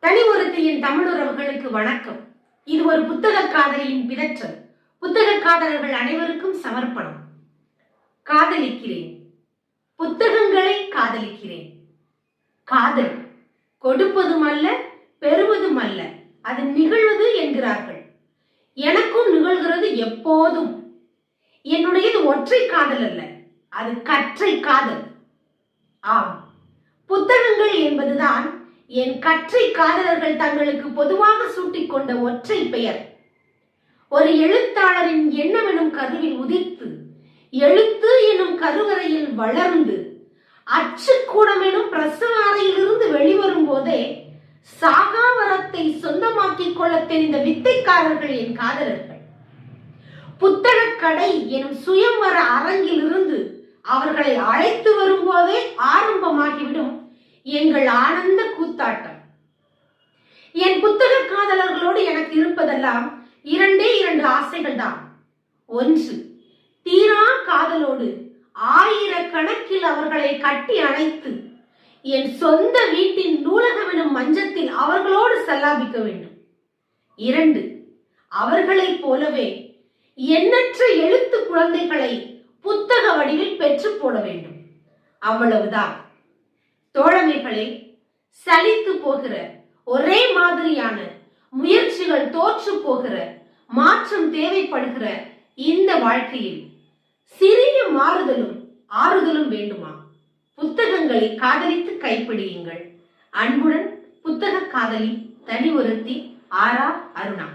தனி ஒருத்தியின் தமிழுறவுகளுக்கு வணக்கம். இது ஒரு புத்தக காதலியின் பிதற்றல். புத்தக காதலர்கள் அனைவருக்கும் சமர்ப்பணம். காதலிக்கிறேன். புத்தகங்களை காதலிக்கிறேன். காதல் கொடுப்பதும் அல்ல பெறுவதும் அல்ல அது நிகழ்வது என்கிறார்கள். எனக்கும் நிகழ்கிறது எப்போதும். என்னுடையது ஒற்றை காதல் அல்ல அது கற்றை காதல். ஆம் புத்தகங்கள் என்பதுதான் என் கற்றை காதலர்கள் தங்களுக்கு பொதுவாக சூட்டிக் கொண்ட ஒற்றை பெயர். ஒரு எழுத்தாளரின் எண்ணமெனும் கருவில் உதித்து எழுத்து எனும் கருவறையில் வளர்ந்து அச்சுக்கூடம் எனும் பிரசவ அறையிலிருந்து வெளிவரும் போதே சாகாவரத்தை சொந்தமாக்கிக் கொள்ள தெரிந்த வித்தைக்காரர்கள் என் காதலர்கள். புத்தகக்கடை எனும் சுயம்வர அரங்கிலிருந்து அவர்களை அழைத்து வரும்போதே ஆரம்பமாகிவிடும் எங்கள் ஆனந்த கூத்தாட்டம். என் புத்தக காதலர்களோடு எனக்கு இருப்பதெல்லாம் இரண்டே இரண்டு ஆசைகள் தான் ஒன்று தீரா காதலோடு ஆயிரக்கணக்கில் அவர்களை கட்டி அணைத்து என் சொந்த வீட்டின் நூலகமெனும் மஞ்சத்தில் அவர்களோடு செல்லாபிக்க வேண்டும். இரண்டு அவர்களைப் போலவே எண்ணற்ற எழுத்து குழந்தைகளை புத்தக வடிவில் பெற்று போட வேண்டும். அவ்வளவுதான். தோழமைகளே சலித்து போகிற ஒரே மாதிரியான முயற்சிகள் தோற்று போகிற மாற்றம் தேவைப்படுகிற இந்த வாழ்க்கையில் சிறிய மாறுதலும் ஆறுதலும் வேண்டுமா? புத்தகங்களை காதலித்து கைப்பிடியுங்கள். அன்புடன் புத்தக காதலி தனி ஒருத்தி ஆரா அருணா.